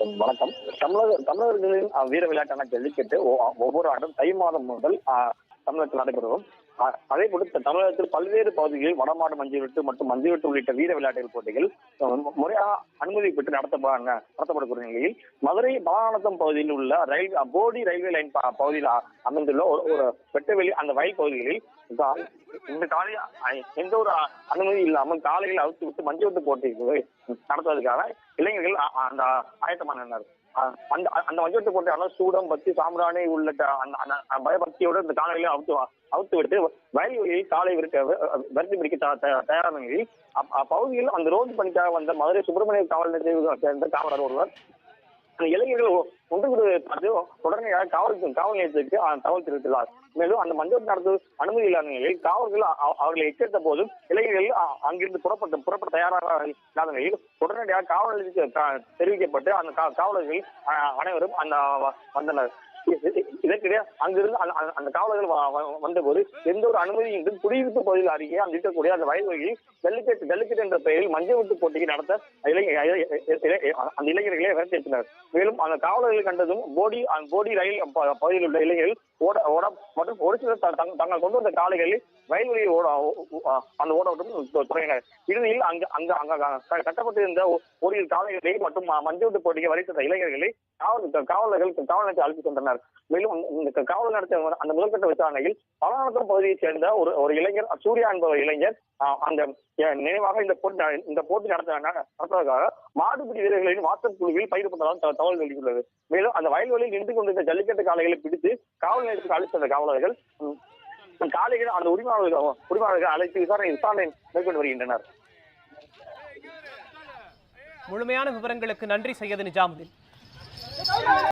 வணக்கம் தமிழக தமிழர்களின் வீர விளையாட்டான ஜல்லிக்கட்டு ஒவ்வொரு ஆண்டும் தை மாதம் முதல் தமிழகத்தில் நடைபெறும். அதே போல தமிழகத்தில் பல்வேறு பகுதிகளில் வடமாடு மஞ்சுவிட்டு மற்றும் மஞ்சுவிட்டு உள்ளிட்ட வீர விளையாட்டுகள் போட்டிகள் முறையாக அனுமதி பெற்று நடத்தப்பட நடத்தப்படக்கூடிய நிலையில் மதுரை பாலானத்தம் பகுதியில் உள்ள ரயில் போடி ரயில்வே லைன் பகுதியில் அமைந்துள்ள ஒரு வெட்டவெளி அந்த வயல் பகுதிகளில் இந்த காலை எந்த ஒரு அனுமதி இல்லாமல் காலையில் அவுத்து விட்டு மஞ்சுவிட்டு போட்டி நடத்துவதற்காக இளைஞர்கள் அந்த ஆயத்தமானர் அந்த அந்த வஞ்சத்தை போட்டு ஆனால் சூடம் பத்தி சாம்பிராணி உள்ளிட்ட அந்த அந்த- அந்த பயபக்தியோட இந்த காலையில அவுத்து அவுத்து விட்டு வயல்வெளியில் காலை விருக்க விரட்டி பிடிக்க தயாரான நிலையில் அப்- அப்பகுதியில் அந்த ரோந்து பணிக்காக வந்த மதுரை சுப்பிரமணிய காவல் நிலையத்தை சேர்ந்த காவலர் ஒருவர் அந்த இளைஞர்கள் ஒன்று பார்த்து உடனடியாக காவல் காவல் நிலையத்திற்கு தகவல் தெரிவித்துள்ளார். மேலும் அந்த மஞ்சள் நடத்து அனுமதி இல்லாத நிலையில் காவல்கள் அவர்களை எச்சரித்த போதும் இளைஞர்கள் அங்கிருந்து புறப்பட்டு புறப்பட தயாராக இல்லாத நிலையில் உடனடியாக காவல் நிலையத்திற்கு தெரிவிக்கப்பட்டு அந்த காவலர்கள் அனைவரும் அந்த வந்தனர். இதற்கிடையே அங்கிருந்து அந்த- காவலர்கள் வந்தபோது எந்த ஒரு அனுமதியின்றி குடியிருப்பு பகுதியில் அருகே அந்த இருக்கக்கூடிய அந்த வயல்வெளியில் ஜல்லிக்கட்டு ஜல்லிக்கட்டு என்ற பெயரில் மஞ்சள் விட்டு போட்டியை நடத்த அந்த இளைஞர்களை விரட்டினர் மேலும் அந்த காவலர்களை கண்டதும் போடி போடி ரயில் பகுதியில் உள்ள இளைஞர்கள் ஓட ஓட மற்றும் ஒரு சிலர் த- தங்கள் கொண்டு வந்த காளைகளில் வயல்வெளியில் ஓட அந்த ஓடட்டும் தொடங்கினர். இறுதியில் அங்கு அங்க அங்க கட்டப்பட்டிருந்த ஒரு காளைகளை மற்றும் ம- மஞ்சள் வரை வரைத்த இளைஞர்களை காவல் காவலர்கள் காவல் நிலையத்தை அழைத்துச் சென்றனர். மேலும் இந்த காவல் நடத்த அந்த முதற்கட்ட விசாரணையில் பலானத்தம் பகுதியைச் சேர்ந்த ஒரு ஒரு இளைஞர் சூர்யா என்பவர் இளைஞர் அந்த நினைவாக இந்த போட்டி இந்த போட்டி நடத்த நடத்துவதற்காக மாடுபிடி வீரர்களின் வாட்ஸ்அப் குழுவில் பயிர்ப்பட்டதாக தகவல் வெளியுள்ளது மேலும் அந்த வயல்வெளியில் நின்று கொண்டிருந்த ஜல்லிக்கட்டு காளைகளை பிடித்து காவல் நிலையத்துக்கு அழைத்து சென்ற காவலர்கள் காலையில் அந்த உரிமையாளர்கள் உரிமையாளர்கள் அழைத்து விசாரணை விசாரணை மேற்கொண்டு வருகின்றனர். முழுமையான விவரங்களுக்கு நன்றி சையது நிஜாமுதீன்.